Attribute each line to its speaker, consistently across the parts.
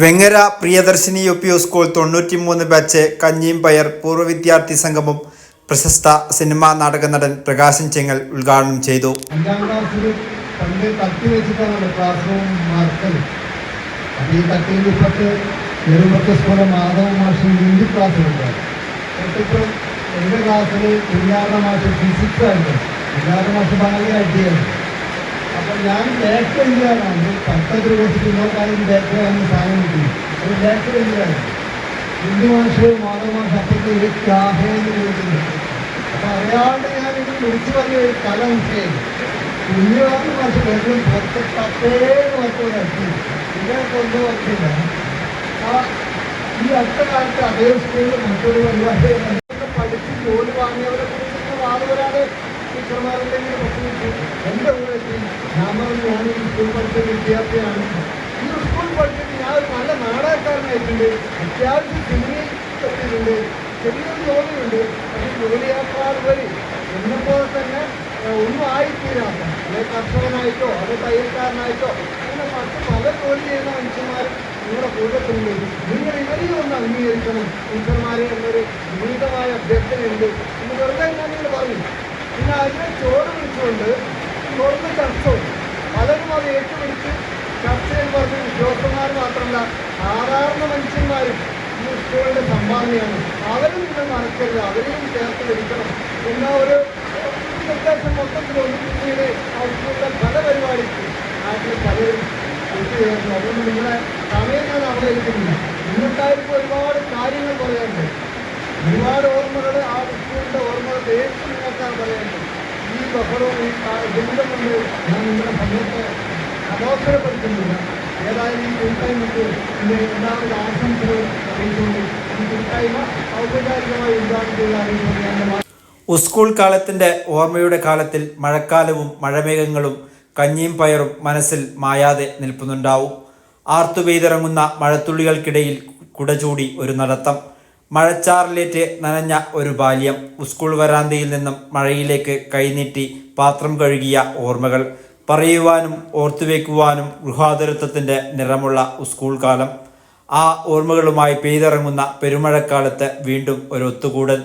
Speaker 1: Vengara Priyadarshini U P school തൊണ്ണൂറ്റിമൂന്ന് batch കഞ്ഞിയും പയർ പൂർവ വിദ്യാർത്ഥി സംഗമം പ്രശസ്ത സിനിമാ നാടക നടൻ പ്രകാശൻ ചെങ്ങൽ ഉദ്ഘാടനം ചെയ്തു.
Speaker 2: അഞ്ചാം ക്ലാസ്സിൽ പണ്ട് മാഷ് ഫിസിക്സ് ആയിരുന്നു. മാഷ് അടിയാണ് അപ്പോൾ ഞാൻ ബാക്ക് എഴുതിയാണ് പത്തൊക്കെ ദിവസത്തിൽ നോക്കാനും ബാക്ക് ആണ് സാധനം കിട്ടി അത് ബാക്ക് എഴുതിയാണ് ഹിന്ദു മനുഷ്യർ മാധവ അപ്പുറത്ത് ഒരു ക്ലാസ്സേന്ന് വിളിക്കുന്നുണ്ട് അപ്പൊ അറിയാണ്ട് ഞാൻ ഇത് വിളിച്ചു പറഞ്ഞ ഒരു കല മനസ്സിലായി കുഞ്ഞുകാർക്ക് മാസം വെള്ളം പുറത്ത് തപ്പേന്ന് പറഞ്ഞി ഇങ്ങനെ കൊണ്ട് വന്നില്ല ആ ഈ അടുത്ത കാലത്ത് അതേ സ്കൂളിൽ മറ്റൊരു പരിപാടി. പഠിച്ച് ജോലി വാങ്ങിയവരെ കുറിച്ച് ആളുകളാണ് ടീച്ചർമാരുണ്ടെങ്കിൽ പ്രത്യേകിച്ച് എന്റെ കൂടെ ഞാൻ പറഞ്ഞു ഞാൻ ഈ സ്കൂൾ പഠിച്ച വിദ്യാർത്ഥിയാണ്. ഈ സ്കൂൾ പഠിച്ചിട്ട് ഞാൻ ഒരു നല്ല നാടകക്കാരനായിട്ടുണ്ട്. അത്യാവശ്യം സിനിമയിൽ പറ്റിയിട്ടുണ്ട് ചെറിയൊരു ജോലിയുണ്ട്. പക്ഷേ ജോലിയാക്കാർ വഴി എന്നെപ്പോലെ തന്നെ ഒന്നും ആയിത്തീരാത്ത അല്ലെ കർഷകനായിട്ടോ അല്ലെ തയ്യൽക്കാരനായിട്ടോ അങ്ങനെ മറ്റ് പല ജോലി ചെയ്യുന്ന മനുഷ്യന്മാരും നിങ്ങളുടെ കൂട്ടത്തിലുണ്ട്. നിങ്ങൾ ഇവരെയും ഒന്ന് അംഗീകരിക്കണം. ടീച്ചർമാരെ എന്നൊരു വിനീതമായ അഭ്യർത്ഥനയുണ്ട് വെറുതെ ഞാൻ നിങ്ങൾ പറയും അതിനെ ചോറ് വിളിച്ചുകൊണ്ട് തുറന്ന് ചർച്ച. പലരും അത് ഏറ്റുപിടിച്ച് ചർച്ചയിൽ പറഞ്ഞ ഉദ്യോഗസ്ഥന്മാർ മാത്രമല്ല സാധാരണ മനുഷ്യന്മാരും ഈ സ്കൂളിന്റെ സംഭാവനയാണ്. അവരും നിങ്ങൾ മറക്കരുത് അവരെയും ചേർത്ത് ലഭിക്കണം എന്ന ഒരു നിർദ്ദേശം മൊത്തത്തിൽ ഒന്ന് പിന്നീട് സ്കൂളിലെ പല പരിപാടിക്ക്. നാട്ടിൽ പലരും ഒത്തുചേർന്നു അതുകൊണ്ട് നിങ്ങളെ സമയം ഞാൻ അവതരിക്കുന്നില്ല നിങ്ങൾക്കായിരിക്കും ഒരുപാട് കാര്യങ്ങൾ പറയാനുണ്ട്. ഒരുപാട് ഓർമ്മകൾ ആ സ്കൂളിന്റെ ഓർമ്മകൾ തേച്ച് ഈ ബഹളവും ഈ ദുരിതം കൊണ്ട് ഞാൻ നിങ്ങളുടെ സമയത്ത് അലോസരപ്പെടുത്തുന്നില്ല ഏതായാലും ഈ കൂട്ടായ്മക്ക് എന്റെ എല്ലാവിധ ആശംസകൾ അറിയിച്ചുകൊണ്ട് ഈ കൂട്ടായ്മ ഔപചാരികമായി ഉദ്ഘാടനം
Speaker 1: കാലത്തിന്റെ ഓർമ്മയുടെ കാലത്തിൽ മഴക്കാലവും മഴമേഘങ്ങളും കഞ്ഞിയും പയറും മനസ്സിൽ മായാതെ നിൽപ്പുന്നുണ്ടാവും. ആർത്തു പെയ്തിറങ്ങുന്ന മഴത്തുള്ളികൾക്കിടയിൽ കുടചൂടി ഒരു നടത്തം. മഴച്ചാറിലേറ്റ് നനഞ്ഞ ഒരു ബാല്യം സ്കൂൾ വരാന്തയിൽ നിന്നും മഴയിലേക്ക് കൈനീട്ടി പാത്രം കഴുകിയ ഓർമ്മകൾ. പറയുവാനും ഓർത്തുവെക്കുവാനും ഗൃഹാതുരത്വത്തിന്റെ നിറമുള്ള സ്കൂൾ കാലം. ആ ഓർമ്മകളുമായി പെയ്തിറങ്ങുന്ന പെരുമഴക്കാലത്ത് വീണ്ടും ഒരു ഒത്തുകൂടൽ.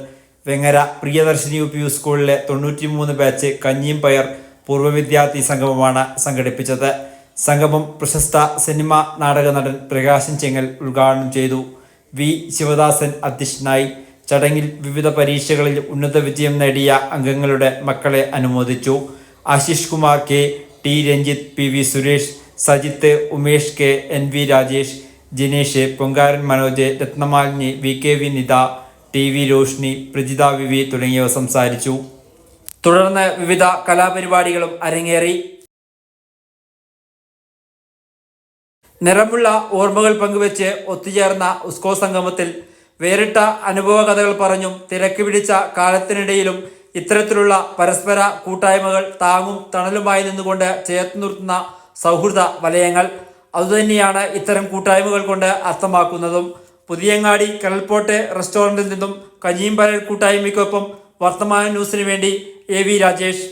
Speaker 1: Vengara Priyadarshini U P U സ്കൂളിലെ തൊണ്ണൂറ്റിമൂന്ന് ബാച്ച് കഞ്ഞിയും പയർ പൂർവ വിദ്യാർത്ഥി സംഗമമാണ് സംഘടിപ്പിച്ചത്. സംഗമം പ്രശസ്ത സിനിമ നാടക നടൻ പ്രകാശൻ ചെങ്ങൽ ഉദ്ഘാടനം ചെയ്തു. വി. ശിവദാസൻ അധ്യക്ഷനായി ചടങ്ങിൽ വിവിധ പരീക്ഷകളിൽ ഉന്നത വിജയം നേടിയ അംഗങ്ങളുടെ മക്കളെ അനുമോദിച്ചു. Ashish Kumar K T. Ranjith P. V. Suresh Sajith Umesh K N. V. Rajesh Jinesh Ponkaran Manoj Rathnamalini V. K. V. Nitha T. V. Roshni Prajitha V V തുടങ്ങിയവർ സംസാരിച്ചു. തുടർന്ന് വിവിധ കലാപരിപാടികളും അരങ്ങേറി. നിറമുള്ള ഓർമ്മകൾ പങ്കുവെച്ച് ഒത്തുചേർന്ന ഉസ്കോ സംഗമത്തിൽ വേറിട്ട അനുഭവ കഥകൾ പറഞ്ഞും തിരക്ക് പിടിച്ച കാലത്തിനിടയിലും ഇത്തരത്തിലുള്ള പരസ്പര കൂട്ടായ്മകൾ താങ്ങും തണലുമായി നിന്നുകൊണ്ട് ചേർത്ത് നിർത്തുന്ന സൗഹൃദ വലയങ്ങൾ അതുതന്നെയാണ് ഇത്തരം കൂട്ടായ്മകൾ കൊണ്ട് അർത്ഥമാക്കുന്നതും. പുതിയങ്ങാടി കടൽപോട്ടെ റെസ്റ്റോറന്റിൽ നിന്നും കഞ്ഞീമ്പരൽ പരൽ കൂട്ടായ്മയ്ക്കൊപ്പം വർത്തമാന ന്യൂസിന് വേണ്ടി എ വി രാജേഷ്.